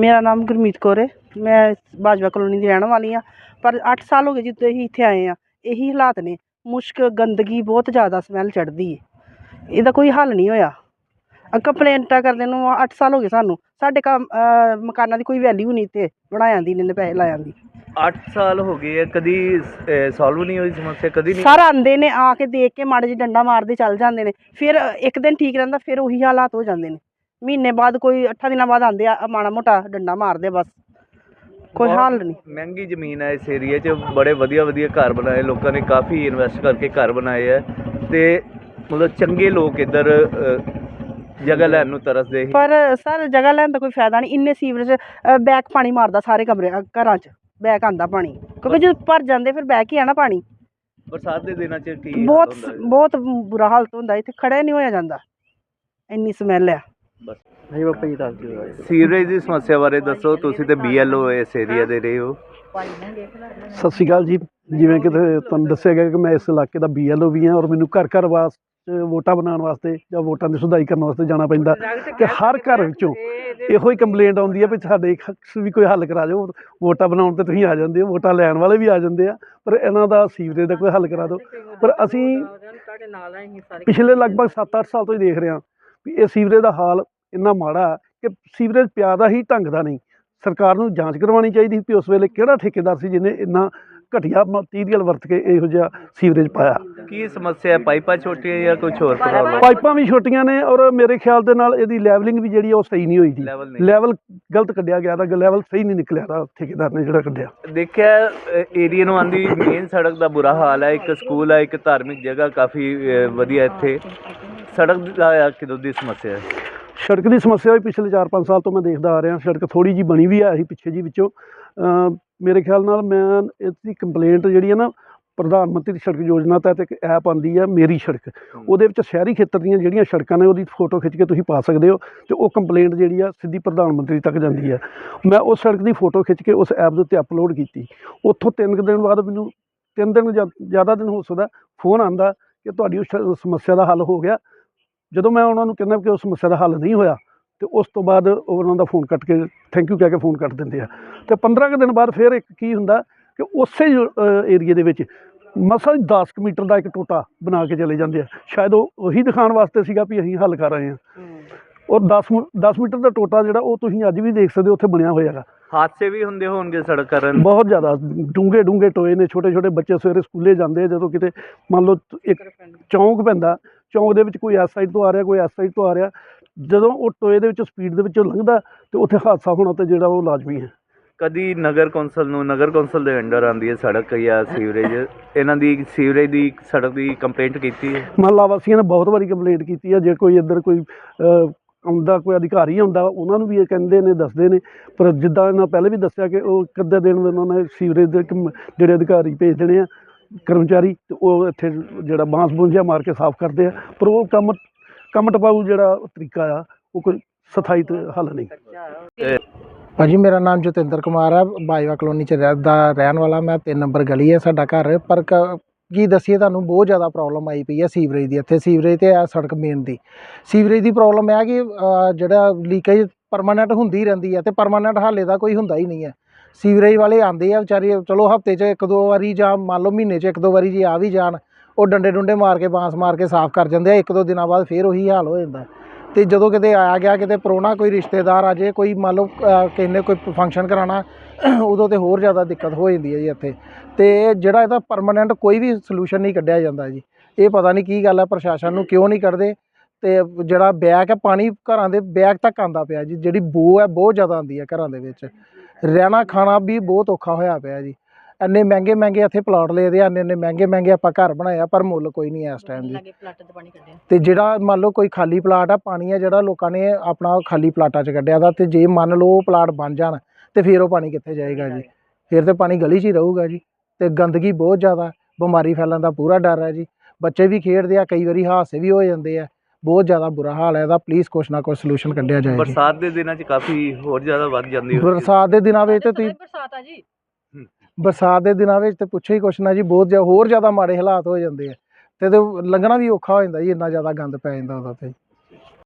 ਮੇਰਾ ਨਾਮ ਗੁਰਮੀਤ ਕੌਰ ਹੈ। ਮੈਂ ਬਾਜਵਾ ਕਲੋਨੀ ਦੀ ਰਹਿਣ ਵਾਲੀ ਹਾਂ। ਪਰ 8 ਸਾਲ ਹੋ ਗਏ ਜਿੱਦੋਂ ਅਸੀਂ ਇੱਥੇ ਆਏ ਹਾਂ ਇਹੀ ਹਾਲਾਤ ਨੇ। ਮੁਸ਼ਕ ਗੰਦਗੀ ਬਹੁਤ ਜ਼ਿਆਦਾ ਸਮੈਲ ਚੜ੍ਹਦੀ ਹੈ ਇਹਦਾ ਕੋਈ ਹੱਲ ਨਹੀਂ ਹੋਇਆ। ਕੰਪਲੇਂਟਾਂ ਕਰਦੇ ਨੂੰ 8 ਸਾਲ ਹੋ ਗਏ ਸਾਨੂੰ। ਸਾਡੇ ਕੰਮ ਮਕਾਨਾਂ ਦੀ ਕੋਈ ਵੈਲਿਊ ਨਹੀਂ ਤੇ ਬਣਾਇਆਂ ਦੀ ਨੇ ਪੈਸੇ ਲਾਇਆਂ ਦੀ। 8 ਸਾਲ ਹੋ ਗਏ ਆ ਕਦੀ ਸੋਲਵ ਨਹੀਂ ਹੋਈ ਸਮੱਸਿਆ ਕਦੀ ਨਹੀਂ। ਸਰ ਆਂਦੇ ਨੇ ਆ ਕੇ ਦੇਖ ਕੇ ਮਾੜੇ ਜਿਹੇ ਡੰਡਾ ਮਾਰਦੇ ਚੱਲ ਜਾਂਦੇ ਨੇ। ਫਿਰ ਇੱਕ ਦਿਨ ਠੀਕ ਰਹਿੰਦਾ ਫਿਰ ਉਹੀ ਹਾਲਾਤ ਹੋ ਜਾਂਦੇ ਨੇ। ਮਹੀਨੇ ਬਾਅਦ ਕੋਈ 8 ਦਿਨਾਂ ਬਾਅਦ ਆਂਦੇ ਆ ਮਾੜਾ ਮੋਟਾ ਡੰਡਾ ਮਾਰਦੇ ਬਸ। ਕੋਈ ਹੱਲ ਨਹੀਂ। ਮਹਿੰਗੀ ਜ਼ਮੀਨ ਹੈ ਇਸ ਏਰੀਆ 'ਚ ਬੜੇ ਵਧੀਆ ਵਧੀਆ ਘਰ ਬਣਾਏ ਲੋਕਾਂ ਨੇ ਕਾਫੀ ਇਨਵੈਸਟ ਕਰਕੇ ਘਰ ਬਣਾਏ ਆ ਤੇ ਮਤਲਬ ਚੰਗੇ ਲੋਕ ਇੱਧਰ ਜਗ੍ਹਾ ਲੈਣ ਨੂੰ ਤਰਸਦੇ ਸੀ। ਪਰ ਸਰ ਜਗ੍ਹਾ ਲੈਣ ਦਾ ਕੋਈ ਫਾਇਦਾ ਨਹੀਂ ਇੰਨੇ ਸੀਵਰੇਜ ਬੈਕ ਪਾਣੀ ਮਾਰਦਾ ਸਾਰੇ ਕਮਰੇ ਘਰਾਂ 'ਚ ਬੈਕ ਆਂਦਾ ਪਾਣੀ। ਕਿਉਂਕਿ ਜਦੋਂ ਭਰ ਜਾਂਦੇ ਫਿਰ ਬੈਕ ਹੀ ਆਣਾ ਪਾਣੀ। ਬਰਸਾਤ ਦੇ ਦਿਨਾਂ 'ਚ ਕੀ ਬਹੁਤ ਹੈ? ਬਹੁਤ ਬੁਰਾ ਹਾਲਤ ਹੁੰਦਾ ਇੱਥੇ ਖੜਾ ਨਹੀਂ ਹੋਇਆ ਜਾਂਦਾ। ਇੰਨੀ ਸਮੈਲ ਆ। ਬਸ। ਨਹੀਂ ਬਾਪਾ ਜੀ ਦੱਸ ਦਿਓ। ਸੀਵਰੇਜ ਦੀ ਸਮੱਸਿਆ ਬਾਰੇ ਦੱਸੋ ਤੁਸੀਂ ਤੇ ਬੀਐਲਓ ਇਸ ਏਰੀਆ ਦੇ ਰਹੇ ਹੋ। ਸਤਿ ਸ਼੍ਰੀ ਅਕਾਲ ਜੀ ਜਿਵੇਂ ਕਿ ਤੁਹਾਨੂੰ ਦੱਸਿਆ ਗਿਆ ਕਿ ਮੈਂ ਇਸ ਇਲਾਕੇ ਦਾ ਬੀਐਲਓ ਵੀ ਹਾਂ ਔਰ ਮੈਨੂੰ ਘਰ ਘਰ ਵਾਸਤੇ ਵੋਟਾਂ ਬਣਾਉਣ ਵਾਸਤੇ ਜਾਂ ਵੋਟਾਂ ਦੀ ਸੁਧਾਈ ਕਰਨ ਵਾਸਤੇ ਜਾਣਾ ਪੈਂਦਾ। ਤੇ ਹਰ ਘਰ ਵਿੱਚੋਂ ਇਹੋ ਹੀ ਕੰਪਲੇਂਟ ਆਉਂਦੀ ਹੈ ਵੀ ਸਾਡੇ ਵੀ ਕੋਈ ਹੱਲ ਕਰਾ ਦਿਓ। ਵੋਟਾਂ ਬਣਾਉਣ ਤੇ ਤੁਸੀਂ ਆ ਜਾਂਦੇ ਹੋ ਵੋਟਾਂ ਲੈਣ ਵਾਲੇ ਵੀ ਆ ਜਾਂਦੇ ਆ ਪਰ ਇਹਨਾਂ ਦਾ ਸੀਵਰੇਜ ਦਾ ਕੋਈ ਹੱਲ ਕਰਾ ਦਿਓ। ਪਰ ਅਸੀਂ ਪਿਛਲੇ ਲਗਭਗ 7-8 ਸਾਲ ਤੋਂ ਹੀ ਦੇਖ ਰਹੇ ਹਾਂ ਵੀ ਇਹ ਸੀਵਰੇਜ ਦਾ ਹਾਲ ਇੰਨਾ ਮਾੜਾ ਕਿ ਸੀਵਰੇਜ ਪਿਆ ਦਾ ਹੀ ਢੰਗ ਦਾ ਨਹੀਂ। ਸਰਕਾਰ ਨੂੰ ਜਾਂਚ ਕਰਵਾਉਣੀ ਚਾਹੀਦੀ ਵੀ ਉਸ ਵੇਲੇ ਕਿਹੜਾ ਠੇਕੇਦਾਰ ਸੀ ਜਿਹਨੇ ਇੰਨਾ ਘਟੀਆ ਮਟੀਰੀਅਲ ਵਰਤ ਕੇ ਇਹੋ ਜਿਹਾ ਸੀਵਰੇਜ ਪਾਇਆ। ਕੀ ਸਮੱਸਿਆ ਹੈ? ਪਾਈਪਾਂ ਛੋਟੀਆਂ ਜਾਂ ਕੁਝ ਹੋਰ ਪ੍ਰੋਬਲਮ ਪਾਈਪਾਂ ਵੀ ਛੋਟੀਆਂ ਨੇ ਔਰ ਮੇਰੇ ਖਿਆਲ ਦੇ ਨਾਲ ਇਹਦੀ ਲੈਵਲਿੰਗ ਵੀ ਜਿਹੜੀ ਉਹ ਸਹੀ ਨਹੀਂ ਹੋਈ ਜੀ। ਲੈਵਲ ਗਲਤ ਕੱਢਿਆ ਗਿਆ ਦਾ ਲੈਵਲ ਸਹੀ ਨਹੀਂ ਨਿਕਲਿਆ ਦਾ ਠੇਕੇਦਾਰ ਨੇ ਜਿਹੜਾ ਕੱਢਿਆ। ਦੇਖਿਆ ਏਰੀਆ ਨੂੰ ਆਂਦੀ ਮੇਨ ਸੜਕ ਦਾ ਬੁਰਾ ਹਾਲ ਹੈ। ਇੱਕ ਸਕੂਲ ਹੈ ਇੱਕ ਧਾਰਮਿਕ ਜਗ੍ਹਾ ਕਾਫੀ ਵਧੀਆ ਇੱਥੇ। ਸੜਕ ਦਾ ਕਿਦੋਂ ਦੀ ਸਮੱਸਿਆ ਹੈ? ਸੜਕ ਦੀ ਸਮੱਸਿਆ ਵੀ ਪਿਛਲੇ 4-5 ਸਾਲ ਤੋਂ ਮੈਂ ਦੇਖਦਾ ਆ ਰਿਹਾ। ਸੜਕ ਥੋੜੀ ਜੀ ਬਣੀ ਵੀ ਆ ਸੀ ਪਿੱਛੇ ਜੀ ਵਿੱਚੋਂ। ਮੇਰੇ ਖਿਆਲ ਨਾਲ ਮੈਂ ਇਸ ਦੀ ਕੰਪਲੇਂਟ ਜਿਹੜੀ ਹੈ ਨਾ ਪ੍ਰਧਾਨ ਮੰਤਰੀ ਸੜਕ ਯੋਜਨਾ ਤਹਿਤ ਇੱਕ ਐਪ ਆਂਦੀ ਹੈ ਮੇਰੀ ਸੜਕ। ਉਹਦੇ ਵਿੱਚ ਸ਼ਹਿਰੀ ਖੇਤਰ ਦੀਆਂ ਜਿਹੜੀਆਂ ਸੜਕਾਂ ਨੇ ਉਹਦੀ ਫੋਟੋ ਖਿੱਚ ਕੇ ਤੁਸੀਂ ਪਾ ਸਕਦੇ ਹੋ ਤੇ ਉਹ ਕੰਪਲੇਂਟ ਜਿਹੜੀ ਆ ਸਿੱਧੀ ਪ੍ਰਧਾਨ ਮੰਤਰੀ ਤੱਕ ਜਾਂਦੀ ਹੈ ਮੈਂ ਉਸ ਸੜਕ ਦੀ ਫੋਟੋ ਖਿੱਚ ਕੇ ਉਸ ਐਪ ਦੇ ਉੱਤੇ ਅਪਲੋਡ ਕੀਤੀ। ਉੱਥੋਂ ਤਿੰਨ ਕੁ ਦਿਨ ਬਾਅਦ ਮੈਨੂੰ ਤਿੰਨ ਦਿਨ ਜਾਂ ਜ਼ਿਆਦਾ ਦਿਨ ਹੋ ਸਕਦਾ ਫੋਨ ਆਂਦਾ ਕਿ ਤੁਹਾਡੀ ਉਸ ਸਮੱਸਿਆ ਦਾ ਹੱਲ ਹੋ ਗਿਆ। ਜਦੋਂ ਮੈਂ ਉਹਨਾਂ ਨੂੰ ਕਹਿੰਦਾ ਕਿ ਉਸ ਸਮੱਸਿਆ ਦਾ ਹੱਲ ਨਹੀਂ ਹੋਇਆ ਤੇ ਉਸ ਤੋਂ ਬਾਅਦ ਉਹ ਉਹਨਾਂ ਦਾ ਫੋਨ ਕੱਟ ਕੇ ਥੈਂਕ ਯੂ ਕਹਿ ਕੇ ਫੋਨ ਕੱਟ ਦਿੰਦੇ ਆ। ਤੇ 15 ਕੁ ਦਿਨ ਬਾਅਦ ਫਿਰ ਇੱਕ ਕੀ ਹੁੰਦਾ ਕਿ ਉਸੇ ਏਰੀਏ ਦੇ ਵਿੱਚ ਮਸਾ 10 ਕੁ ਮੀਟਰ ਦਾ ਇੱਕ ਟੋਟਾ ਬਣਾ ਕੇ ਚਲੇ ਜਾਂਦੇ ਆ। ਸ਼ਾਇਦ ਉਹ ਉਹੀ ਦਿਖਾਉਣ ਵਾਸਤੇ ਸੀਗਾ ਵੀ ਅਸੀਂ ਹੱਲ ਕਰ ਰਹੇ ਹਾਂ। ਉਹ 10 10 ਮੀਟਰ ਦਾ ਟੋਟਾ ਜਿਹੜਾ ਉਹ ਤੁਸੀਂ ਅੱਜ ਵੀ ਦੇਖ ਸਕਦੇ ਹੋ ਉੱਥੇ ਬਣਿਆ ਹੋਇਆ ਹੈਗਾ। ਹਾਦਸੇ ਵੀ ਹੁੰਦੇ ਹੋਣਗੇ ਸੜਕ ਕਰਨ ਬਹੁਤ ਜ਼ਿਆਦਾ। ਡੂੰਘੇ ਡੂੰਘੇ ਟੋਏ ਨੇ ਛੋਟੇ ਛੋਟੇ ਬੱਚੇ ਸਵੇਰੇ ਸਕੂਲੇ ਜਾਂਦੇ ਆ ਜਦੋਂ ਕਿਤੇ ਮੰਨ ਲਓ ਇੱਕ ਚੌਂਕ ਪੈਂਦਾ ਚੌਂਕ ਦੇ ਵਿੱਚ ਕੋਈ ਇਸ ਸਾਈਡ ਤੋਂ ਆ ਰਿਹਾ ਕੋਈ ਇਸ ਸਾਈਡ ਤੋਂ ਆ ਰਿਹਾ ਜਦੋਂ ਉਹ ਟੋਏ ਦੇ ਵਿੱਚੋਂ ਸਪੀਡ ਦੇ ਵਿੱਚੋਂ ਲੰਘਦਾ ਤੇ ਉੱਥੇ ਹਾਦਸਾ ਹੋਣਾ ਤੇ ਜਿਹੜਾ ਉਹ ਲਾਜ਼ਮੀ ਹੈ। ਕਦੀ ਨਗਰ ਕੌਂਸਲ ਨੂੰ ਨਗਰ ਕੌਂਸਲ ਦੇ ਅੰਡਰ ਆਉਂਦੀ ਹੈ ਸੜਕ ਜਾਂ ਸੀਵਰੇਜ ਇਹਨਾਂ ਦੀ ਸੀਵਰੇਜ ਦੀ ਸੜਕ ਦੀ ਕੰਪਲੇਂਟ ਕੀਤੀ ਹੈ? ਮਹੱਲਾ ਵਾਸੀਆਂ ਨੇ ਬਹੁਤ ਵਾਰੀ ਕੰਪਲੇਂਟ ਕੀਤੀ ਹੈ ਜੇ ਕੋਈ ਇੱਧਰ ਕੋਈ ਆਉਂਦਾ, ਕੋਈ ਅਧਿਕਾਰੀ ਆਉਂਦਾ, ਉਹਨਾਂ ਨੂੰ ਵੀ ਇਹ ਕਹਿੰਦੇ ਨੇ, ਦੱਸਦੇ ਨੇ। ਪਰ ਜਿੱਦਾਂ ਇਹਨਾਂ ਪਹਿਲੇ ਵੀ ਦੱਸਿਆ ਕਿ ਉਹ ਕਿੱਦਾਂ ਦਿਨ ਉਹਨਾਂ ਨੇ ਸੀਵਰੇਜ ਦੇ ਕਮ- ਜਿਹੜੇ ਅਧਿਕਾਰੀ ਭੇਜ ਦੇਣੇ ਆ, ਕਰਮਚਾਰੀ, ਤੇ ਉਹ ਇੱਥੇ ਜਿਹੜਾ ਬਾਂਸ ਬੁੰਝਿਆ ਮਾਰ ਕੇ ਸਾਫ਼ ਕਰਦੇ ਆ। ਪਰ ਉਹ ਕੰਮ ਕੰਮ ਟਪਾਊ ਜਿਹੜਾ ਤਰੀਕਾ ਆ, ਉਹ ਕੋਈ ਸਥਾਈ ਤੇ ਹੱਲ ਨਹੀਂ। ਭਾਜੀ ਮੇਰਾ ਨਾਮ ਜਤਿੰਦਰ ਕੁਮਾਰ ਹੈ ਬਾਜਵਾ ਕਲੋਨੀ ਚ ਰਹਿ, ਦਾ ਰਹਿਣ ਵਾਲਾ ਮੈਂ 3 ਨੰਬਰ ਗਲੀ ਹੈ ਸਾਡਾ ਘਰ। ਪਰ ਕ- ਕੀ ਦੱਸੀਏ, ਤੁਹਾਨੂੰ ਬਹੁਤ ਜ਼ਿਆਦਾ ਪ੍ਰੋਬਲਮ ਆਈ ਪਈ ਹੈ ਸੀਵਰੇਜ ਦੀ ਇੱਥੇ। ਸੀਵਰੇਜ ਤੇ ਆ ਸੜਕ ਮੇਨ ਦੀ। ਸੀਵਰੇਜ ਦੀ ਪ੍ਰੋਬਲਮ ਹੈ ਕਿ ਜਿਹੜਾ ਲੀਕੇਜ ਪਰਮਾਨੈਂਟ ਹੁੰਦੀ ਰਹਿੰਦੀ ਹੈ ਤੇ ਪਰਮਾਨੈਂਟ ਹਾਲੇ ਦਾ ਕੋਈ ਹੁੰਦਾ ਹੀ ਨਹੀਂ ਹੈ। ਸੀਵਰੇਜ ਵਾਲੇ ਆਂਦੇ ਆ ਵਿਚਾਰੇ, ਚਲੋ ਹਫ਼ਤੇ 'ਚ ਇੱਕ ਦੋ ਵਾਰੀ ਜਾਂ ਮੰਨ ਲਓ ਮਹੀਨੇ 'ਚ ਇੱਕ ਦੋ ਵਾਰੀ ਜੇ ਆ ਵੀ ਜਾਣ, ਉਹ ਡੰਡੇ ਡੁੰਡੇ ਮਾਰ ਕੇ ਬਾਂਸ ਮਾਰ ਕੇ ਸਾਫ਼ ਕਰ ਜਾਂਦੇ ਆ, ਇੱਕ ਦੋ ਦਿਨਾਂ ਬਾਅਦ ਫੇਰ ਉਹੀ ਹਾਲ ਹੋ ਜਾਂਦਾ। ਅਤੇ ਜਦੋਂ ਕਿਤੇ ਆਇਆ ਗਿਆ ਕਿਤੇ ਪ੍ਰਾਹੁਣਾ ਕੋਈ ਰਿਸ਼ਤੇਦਾਰ ਆ ਜੇ ਕੋਈ ਮੰਨ ਲਓ ਅ, ਕਿਸੇ ਨੇ ਕੋਈ ਫੰਕਸ਼ਨ ਕਰਾਉਣਾ ਉਦੋਂ ਤਾਂ ਹੋਰ ਜ਼ਿਆਦਾ ਦਿੱਕਤ ਹੋ ਜਾਂਦੀ ਹੈ ਜੀ ਇੱਥੇ। ਅਤੇ ਜਿਹੜਾ ਇਹਦਾ ਪਰਮਾਨੈਂਟ ਕੋਈ ਵੀ ਸੋਲੂਸ਼ਨ ਨਹੀਂ ਕੱਢਿਆ ਜਾਂਦਾ ਜੀ। ਇਹ ਪਤਾ ਨਹੀਂ ਕੀ ਗੱਲ ਹੈ ਪ੍ਰਸ਼ਾਸਨ ਨੂੰ ਕਿਉਂ ਨਹੀਂ ਕੱਢਦੇ। ਅਤੇ ਜਿਹੜਾ ਬੈਕ ਹੈ ਪਾਣੀ ਘਰਾਂ ਦੇ ਬੈਕ ਤੱਕ ਆਉਂਦਾ ਪਿਆ ਜੀ। ਜਿਹੜੀ ਬੋ ਹੈ ਬਹੁਤ ਜ਼ਿਆਦਾ ਆਉਂਦੀ ਹੈ ਘਰਾਂ ਦੇ ਵਿੱਚ। ਰਹਿਣਾ ਖਾਣਾ ਵੀ ਬਹੁਤ ਔਖਾ ਹੋਇਆ ਪਿਆ ਜੀ। ਇੰਨੇ ਮਹਿੰਗੇ ਮਹਿੰਗੇ ਇੱਥੇ ਪਲਾਟ ਲਏ ਦੇ ਆ ਇੰਨੇ ਇੰਨੇ ਮਹਿੰਗੇ ਮਹਿੰਗੇ ਆਪਾਂ ਘਰ ਬਣਾਏ ਆ ਪਰ ਮੁੱਲ ਕੋਈ ਨਹੀਂ ਹੈ ਇਸ ਟਾਈਮ ਜੀ। ਤੇ ਜਿਹੜਾ ਮੰਨ ਲਓ ਕੋਈ ਖਾਲੀ ਪਲਾਟ ਆ ਪਾਣੀ ਆ ਜਿਹੜਾ ਲੋਕਾਂ ਨੇ ਆਪਣਾ ਖਾਲੀ ਪਲਾਟਾਂ 'ਚ ਕੱਢਿਆ ਦਾ ਤੇ ਜੇ ਮੰਨ ਲਓ ਉਹ ਪਲਾਟ ਬਣ ਜਾਣ ਤੇ ਫਿਰ ਉਹ ਪਾਣੀ ਕਿੱਥੇ ਜਾਏਗਾ ਜੀ? ਫਿਰ ਤੇ ਪਾਣੀ ਗਲੀ 'ਚ ਹੀ ਰਹੂਗਾ ਜੀ। ਤੇ ਗੰਦਗੀ ਬਹੁਤ ਜ਼ਿਆਦਾ ਬਿਮਾਰੀ ਫੈਲਣ ਦਾ ਪੂਰਾ ਡਰ ਹੈ ਜੀ। ਬੱਚੇ ਵੀ ਖੇਡਦੇ ਆ ਕਈ ਵਾਰੀ ਹਾਦਸੇ ਵੀ ਹੋ ਜਾਂਦੇ ਆ। ਬਹੁਤ ਜ਼ਿਆਦਾ ਬੁਰਾ ਹਾਲ ਹੈ ਇਹਦਾ ਪਲੀਜ਼ ਕੁਛ ਨਾ ਕੁਛ ਸੋਲੂਸ਼ਨ ਕੱਢਿਆ ਜਾਏ ਜੀ। ਬਰਸਾਤ ਦੇ ਦਿਨਾਂ 'ਚ ਕਾਫੀ ਹੋਰ ਜ਼ਿਆਦਾ ਵੱਧ ਜਾਂਦੀ ਹੋਵੇ ਬਰਸਾਤ ਦੇ ਦਿਨਾਂ ਵਿੱਚ ਤੇ ਤੁਸੀਂ ਬਰਸਾਤ ਆ ਜੀ। ਬਰਸਾਤ ਦੇ ਦਿਨਾਂ ਵਿੱਚ ਤੇ ਪੁੱਛੋ ਹੀ ਕੁਛ ਨਾ ਜੀ, ਬਹੁਤ ਜ਼ਿਆ- ਹੋਰ ਜ਼ਿਆਦਾ ਮਾੜੇ ਹਾਲਾਤ ਹੋ ਜਾਂਦੇ ਆ ਤੇ ਤੇ ਲੰਘਣਾ ਵੀ ਔਖਾ ਹੋ ਜਾਂਦਾ ਜੀ, ਇੰਨਾ ਜ਼ਿਆਦਾ ਗੰਦ ਪੈ ਜਾਂਦਾ ਉਹਦਾ ਤੇ।